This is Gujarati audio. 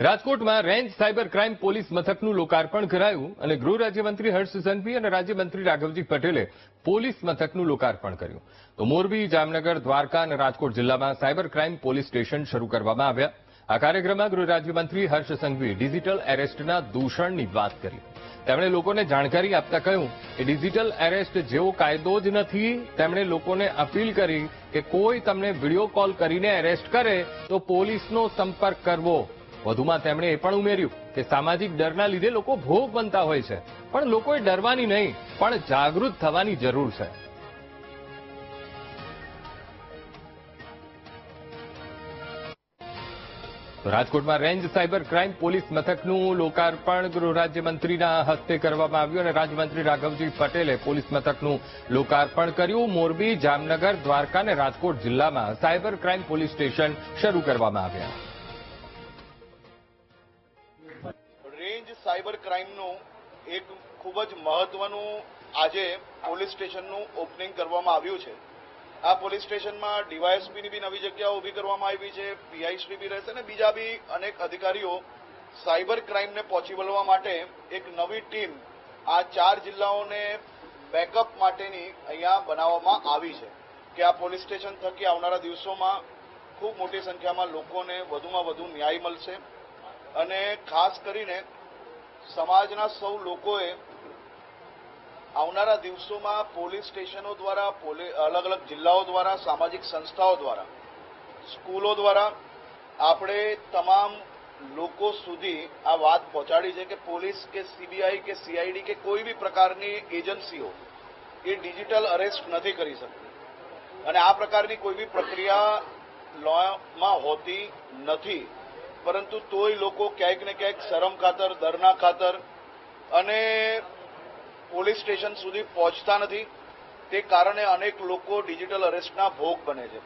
રાજકોટમાં રેન્જ સાયબર ક્રાઇમ પોલીસ મથકનું લોકાર્પણ કરાયું અને ગૃહ રાજ્યમંત્રી હર્ષ સંઘવી અને રાજ્યમંત્રી રાઘવજી પટેલે પોલીસ મથકનું લોકાર્પણ કર્યું. તો મોરબી, જામનગર, દ્વારકા અને રાજકોટ જિલ્લામાં સાયબર ક્રાઇમ પોલીસ સ્ટેશન શરૂ કરવામાં આવ્યા. આ કાર્યક્રમમાં ગૃહ રાજ્યમંત્રી હર્ષ સંઘવી ડિજિટલ એરેસ્ટના દૂષણની વાત કરી. તેમણે લોકોને જાણકારી આપતા કહ્યું કે ડિજિટલ એરેસ્ટ જેવો કાયદો જ નથી. તેમણે લોકોને અપીલ કરી કે કોઈ તમને વીડિયો કોલ કરીને એરેસ્ટ કરે તો પોલીસનો સંપર્ક કરવો. વધુમાં તેમણે એ પણ ઉમેર્યું કે સામાજિક ડરના લીધે લોકો ભોગ બનતા હોય છે. પણ લોકોએ ડરવાની નહીં, પણ જાગૃત થવાની જરૂર છે. રાજકોટમાં રેન્જ સાયબર ક્રાઇમ પોલીસ મથકનું લોકાર્પણ ગૃહ રાજ્યમંત્રીના હસ્તે કરવામાં આવ્યું અને રાજ્યમંત્રી રાઘવજી પટેલે પોલીસ મથકનું લોકાર્પણ કર્યું. મોરબી, જામનગર, દ્વારકા અને રાજકોટ જિલ્લામાં સાયબર ક્રાઇમ પોલીસ સ્ટેશન શરૂ કરવામાં આવ્યા. રેન્જ સાયબર ક્રાઇમનું એક ખૂબ જ મહત્વનું આજે પોલીસ સ્ટેશનનું ઓપનિંગ કરવામાં આવ્યું છે. આ પોલીસ સ્ટેશનમાં ડીવાયએસપીની બી નવી જગ્યાઓ ઊભી કરવામાં આવી છે, પીઆઈશ્રી બી રહેશે અને બીજા બી અનેક અધિકારીઓ સાયબર ક્રાઇમને પહોંચી વળવા માટે એક નવી ટીમ આ ચાર જિલ્લાઓને બેકઅપ માટેની અહીંયા બનાવવામાં આવી છે કે આ પોલીસ સ્ટેશન થકી આવનારા દિવસોમાં ખૂબ મોટી સંખ્યામાં લોકોને વધુમાં વધુ ન્યાય મળશે. અને ખાસ કરીને સમાજના સૌ લોકોએ આવનારા દિવસોમાં પોલીસ સ્ટેશનો દ્વારા અલગ અલગ જિલ્લાઓ દ્વારા, સામાજિક સંસ્થાઓ દ્વારા, સ્કૂલો દ્વારા આપણે તમામ લોકો સુધી આ વાત પહોંચાડી છે કે પોલીસ કે સીબીઆઈ કે સીઆઈડી કે કોઈ બી પ્રકારની એજન્સીઓ એ ડિજિટલ અરેસ્ટ નથી કરી શકતી. અને આ પ્રકારની કોઈ બી પ્રક્રિયા લોમાં હોતી નથી. પરંતુ તોય લોકો ક્યાંક ને ક્યાંક શરમ ખાતર દરના ખાતર અને પોલીસ સ્ટેશન સુધી પહોંચતા નથી. તે કારણે અનેક લોકો ડિજિટલ અરેસ્ટના ભોગ બને છે.